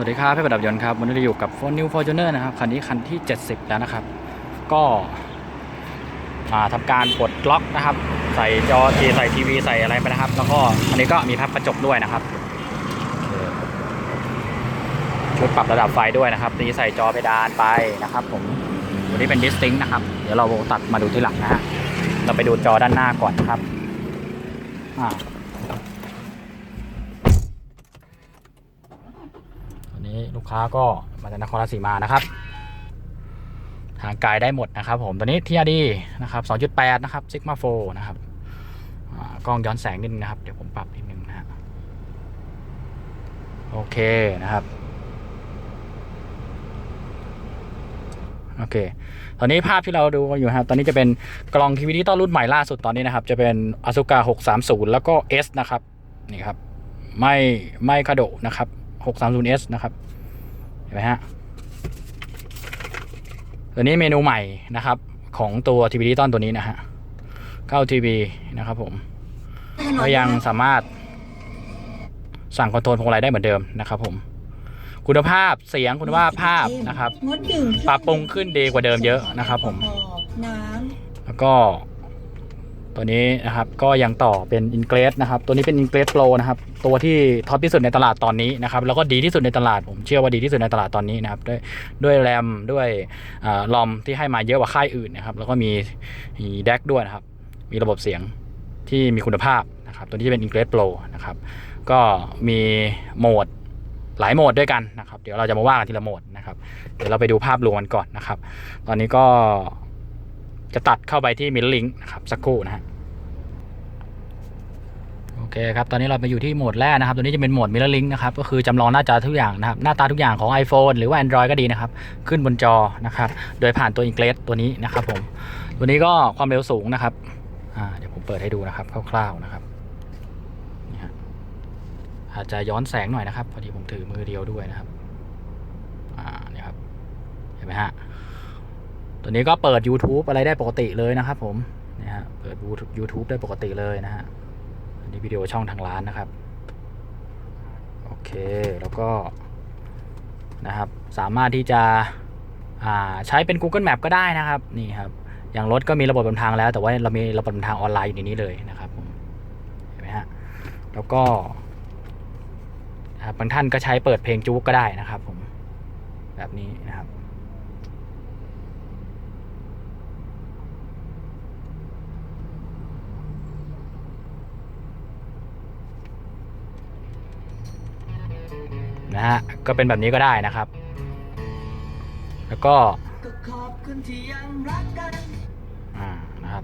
สวัสดีครับพี่ประดับยนต์ครับวันนี้เราอยู่กับ Ford New Fortuner นะครับ คันนี้คันที่ 70 แล้วนะครับ ก็าทำการปลดล็อกนะครับ ใส่จอทีใส่ทีวีใส่อะไรไปนะครับ แล้วก็อันนี้ก็มีพับกระจกด้วยนะครับ ชุดปรับระดับไฟด้วยนะครับนี่ใส่จอเพดานไปนะครับ ผมตัวนี้เป็น Distinct นะครับ เดี๋ยวเราตัดมาดูที่หลังนะฮะเราไปดูจอด้านหน้าก่อนนะครับอ่า นี้ลูกค้าก็มาจากนครราชสีมานะครับทางกายได้หมดนะครับ ผมตัวนี้ทีอาดีนะครับ 2.8 นะครับ Sigma 4นะครับกล้องย้อนแสงนิดนึงนะครับ เดี๋ยวผมปรับนิดนึงนะฮะโอเคนะครับ โอเค ตอนนี้ภาพที่เราดูอยู่นะครับ ตอนนี้จะเป็นกล่องทีวีดิจิตอลรุ่นใหม่ล่าสุดตอนนี้นะครับ จะเป็น Asuka 630 แล้วก็ S นะครับ นี่ครับ ไม่ไม่คาโดนะครับ 630S นะครับ เห็นไหมฮะ ตัวนี้เมนูใหม่นะครับ ของตัวทีวีดิจิตอลตัวนี้นะฮะเข้าทีวีนะครับผม ก็ยังสามารถสั่งคอนโทรลพวงมาลัยได้เหมือนเดิมนะครับผมคุณภาพเสียงคุณภาพภาพนะครับงดดื่มปรับปรุงขึ้นดีกว่าเดิมเยอะนะครับผมน้แล้วก็ ตัวนี้นะครับก็ยังต่อเป็นอินเกรสนะครับ ตัวนี้เป็นอินเกรสโปรนะครับตัวที่ท็อปที่สุดในตลาดตอนนี้นะครับแล้วก็ดีที่สุดในตลาดผมเชื่อว่าดีที่สุดในตลาดตอนนี้นะครับด้วยด้วยแรมด้วยลอมที่ให้มาเยอะกว่าค่ายอื่นนะครับแล้วก็มีมีแดกด้วยนะครับมีระบบเสียงที่มีคุณภาพนะครับตัวนี้จะเป็นอินเกรสโปรนะครับก็มีโหมดหลายโหมดด้วยกันนะครับ เดี๋ยวเราจะมาว่ากันทีละโหมดนะครับ เดี๋ยวเราไปดูภาพรวมกันก่อนนะครับ ตอนนี้ก็ จะตัดเข้าไปที่มิลลิงนะครับสักครู่นะฮะโอเคครับตอนนี้เราไปอยู่ที่โหมดแรกนะครับ ตัวนี้จะเป็นโหมดมิลลิงนะครับก็คือจำลองหน้าจอทุกอย่างนะครับหน้าตาทุกอย่างของ iPhone หรือว่า Android ก็ดีนะครับ ขึ้นบนจอนะครับ โดยผ่านตัวอิงเกรสตัวนี้นะครับผมตัวนี้ก็ความเร็วสูงนะครับเดี๋ยวผมเปิดให้ดูนะครับคร่าวๆนะครับอาจจะย้อนแสงหน่อยนะครับ พอดีผมถือมือเดียวด้วยนะครับอ่านี่ครับเห็นไหมฮะ ตัวนี้ก็เปิด YouTube อะไรได้ปกติเลยนะครับผมนี่ฮะเปิด YouTube ได้ปกติเลยนะฮะอันนี้วิดีโอช่องทางร้านนะครับ โอเคแล้วก็นะครับสามารถที่จะใช้เป็น Google Map ก็ได้นะครับนี่ครับอย่างรถก็มีระบบบนทางแล้ว แต่ว่าเรามีระบบนทางออนไลน์อยู่ในนี้เลยนะครับผมเห็นไหมฮะแล้วก็นะครับบางท่านก็ใช้เปิดเพลงจุกก็ได้นะครับผมแบบนี้นะครับ นะฮะก็เป็นแบบนี้ก็ได้นะครับ แล้วก็นะครับ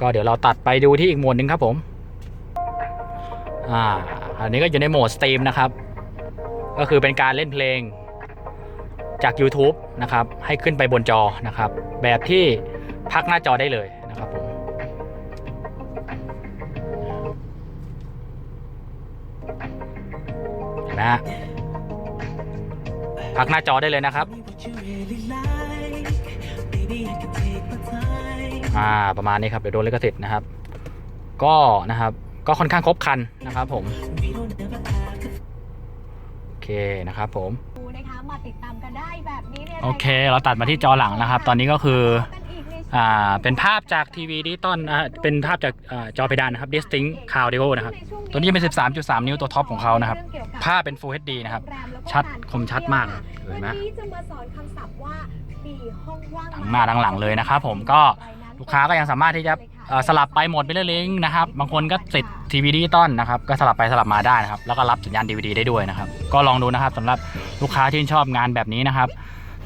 ก็เดี๋ยวเราตัดไปดูที่อีกโหมดหนึ่งครับผมอ่าอันนี้ก็อยู่ในโหมดสตรีมนะครับ ก็คือเป็นการเล่นเพลงจาก YouTube นะครับ ให้ขึ้นไปบนจอนะครับ แบบที่พักหน้าจอได้เลยนะครับผมเห็นไหมฮะ พักหน้าจอได้เลยนะครับอ่าประมาณนี้ครับเดี๋ยวโดนลิขสิทธิ์นะครับ ก็นะครับก็ค่อนข้างครบครันนะครับผมโอเคนะครับผมดูนะคะมาติดตามกันได้แบบนี้เนี่ยโอเค เราตัดมาที่จอหลังนะครับ ตอนนี้ก็คือ อ่าเป็นภาพจากทีวีดิจิตอลอ่าเป็นภาพจากอ่าจอเพดานนะครับ Distinct Audio นะครับ ตัวนี้เป็น 13.3 นิ้วตัวท็อปของเขานะครับ ภาพเป็น Full HD นะครับ ชัดคมชัดมากเห็นไหม วันนี้จะมาสอนคำศัพท์ว่าปีห้องว่างทั้งหน้าทั้งหลังเลยนะครับผมก็ลูกค้าก็ยังสามารถที่จะเอ่อสลับไปโหมดไปเรื่อยลิงนะครับ บางคนก็ติดทีวีดิจิตอลนะครับ ก็สลับไปสลับมาได้นะครับ แล้วก็รับสัญญาณ DVD ได้ด้วยนะครับ ก็ลองดูนะครับสำหรับลูกค้าที่ชอบงานแบบนี้นะครับ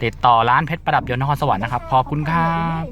ติดต่อร้านเพชรประดับยนต์นครสวรรค์นะครับ ขอบคุณครับ